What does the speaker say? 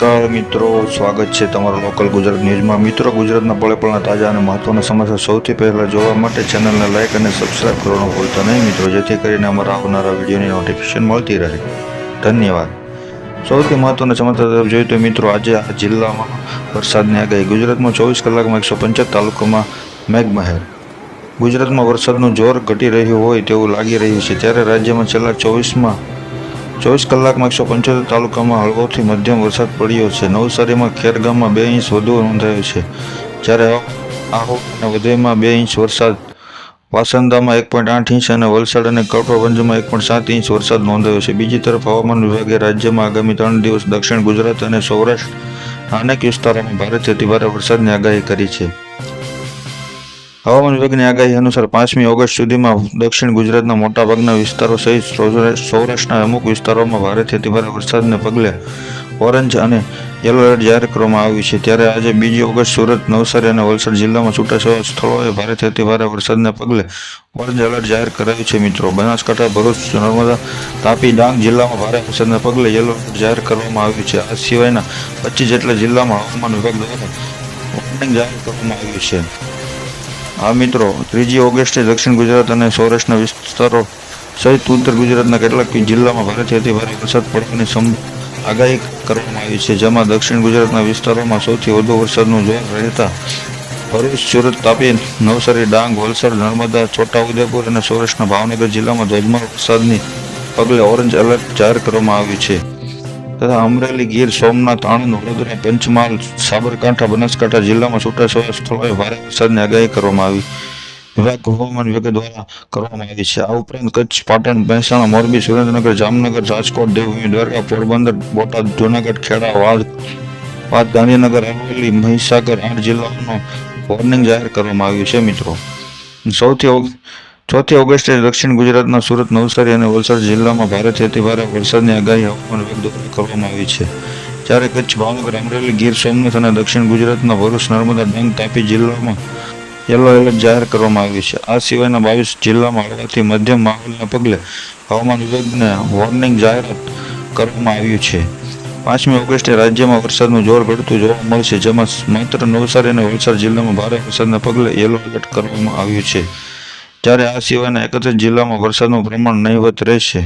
નમસ્કાર મિત્રો, સ્વાગત છે તમારો લોકલ ગુજરાત ન્યૂઝમાં. મિત્રો, ગુજરાતના પળે પળના તાજા અને મહત્વના સમાચાર સૌથી પહેલાં જોવા માટે ચેનલને લાઇક અને સબસ્ક્રાઇબ કરવાનું ભૂલતા નહીં મિત્રો, જેથી કરીને અમારા આવનારા વિડીયોની નોટિફિકેશન મળતી રહે. ધન્યવાદ. સૌથી મહત્વના સમાચાર તરફ જોઈએ તો મિત્રો, આજે આ જિલ્લામાં વરસાદની આગાહી. ગુજરાતમાં ચોવીસ કલાકમાં એકસો પંચાયત તાલુકામાં મેઘમહેર. ગુજરાતમાં વરસાદનું જોર ઘટી રહ્યું હોય તેવું લાગી રહ્યું છે. ત્યારે રાજ્યમાં છેલ્લા ચોવીસમાં ચોવીસ કલાકમાં એકસો પંચોતેર તાલુકામાં હળવોથી મધ્યમ વરસાદ પડ્યો છે. નવસારીમાં ખેરગામમાં બે ઇંચ વધુ નોંધાયો છે. જ્યારે આહો અને વધઈમાં બે ઇંચ વરસાદ. વાસંદામાં એક પોઈન્ટ આઠ ઇંચ અને વલસાડ અને કઠોરભંજમાં એક પોઈન્ટ સાત ઇંચ વરસાદ નોંધાયો છે. બીજી તરફ હવામાન વિભાગે રાજ્યમાં આગામી ત્રણ દિવસ દક્ષિણ ગુજરાત અને સૌરાષ્ટ્ર અનેક વિસ્તારોમાં ભારેથી અતિભારે વરસાદની આગાહી કરી છે. હવામાન વિભાગની આગાહી અનુસાર પાંચમી ઓગસ્ટ સુધીમાં દક્ષિણ ગુજરાતના મોટાભાગના વિસ્તારો સહિત સૌરાષ્ટ્ર- સૌરાષ્ટ્રના અમુક વિસ્તારોમાં ભારેથી અતિભારે વરસાદને પગલે ઓરેન્જ અને યલો એલર્ટ જાહેર કરવામાં આવ્યું છે. ત્યારે આજે બીજી ઓગસ્ટ સુરત, નવસારી અને વલસાડ જિલ્લામાં છૂટાછવાયા સ્થળોએ ભારેથી અતિભારે વરસાદને પગલે ઓરેન્જ એલર્ટ જાહેર કરાયું છે મિત્રો. બનાસકાંઠા, ભરૂચ, નર્મદા, તાપી, ડાંગ જિલ્લામાં ભારે વરસાદને પગલે યલો એલર્ટ જાહેર કરવામાં આવ્યું છે. આ સિવાયના પચીસ જેટલા જિલ્લામાં હવામાન વિભાગ દ્વારા વોર્નિંગ જાહેર કરવામાં આવ્યું છે. આ મિત્રો, ત્રીજી ઓગસ્ટે દક્ષિણ ગુજરાત અને સૌરાષ્ટ્રના વિસ્તારો સહિત ઉત્તર ગુજરાતના કેટલાક જિલ્લામાં ભારેથી અતિ ભારે વરસાદ પડવાની સમ, આગાહી કરવામાં આવી છે, જેમાં દક્ષિણ ગુજરાતના વિસ્તારોમાં સૌથી વધુ વરસાદનું જોર રહેતા ભરૂચ, સુરત, તાપી, નવસારી, ડાંગ, વલસાડ, નર્મદા, છોટાઉદેપુર અને સૌરાષ્ટ્રના ભાવનગર જિલ્લામાં ધોધમાર વરસાદની પગલે ઓરેન્જ એલર્ટ જાહેર કરવામાં આવ્યું છે. તથા અમરેલી ગીર સોમનાથ આણંદ વડોદરા પંચમહાલ, સાબરકાંઠા, બનાસકાંઠા જિલ્લામાં છૂટાછવાયા સ્થળોએ ભારે વરસાદની આગાહી કરવામાં આવી. વિભાગ હવામાન વિભાગ દ્વારા કરવામાં આવી છે. આ ઉપરાંત કચ્છ, પાટણ, મહેસાણા, મોરબી, સુરેન્દ્રનગર, જામનગર, રાજકોટ, દેવભૂમિ, દ્વારકા, પોરબંદર, બોટાદ, જૂનાગઢ, ખેડા, વાડ વાત ગાંધીનગર, અરવલ્લી, મહીસાગર આઠ જિલ્લાઓનો વોર્નિંગ જાહેર કરવામાં આવ્યું છે મિત્રો. સૌથી ઓગ- ચોથી ઓગસ્ટે દક્ષિણ ગુજરાતના સુરત, નવસારી અને વલસાડ જિલ્લામાં ભારેથી અતિભારે વરસાદની આગાહી હવામાન વિભાગ કરવામાં આવી છે. જ્યારે કચ્છ, ભાવનગર, અમરેલી, ગીર સોમનાથ અને દક્ષિણ ગુજરાતના ભરૂચ, નર્મદા, ડાંગ તાપી જિલ્લામાં યલો એલર્ટ જાહેર કરવામાં આવ્યું છે. આ સિવાયના બાવીસ જિલ્લામાં હળવાથી મધ્યમ માહોલના પગલે હવામાન વિભાગને વોર્નિંગ જાહેરાત કરવામાં આવ્યું છે. પાંચમી ઓગસ્ટે રાજ્યમાં વરસાદનું જોર ઘટતું જોવા મળશે, જેમાં માત્ર નવસારી અને વલસાડ જિલ્લામાં ભારે વરસાદના પગલે યલો એલર્ટ કરવામાં આવ્યું છે. જ્યારે આ સિવાયના એકત્રીસ જિલ્લામાં વરસાદનું પ્રમાણ નહીવત રહેશે.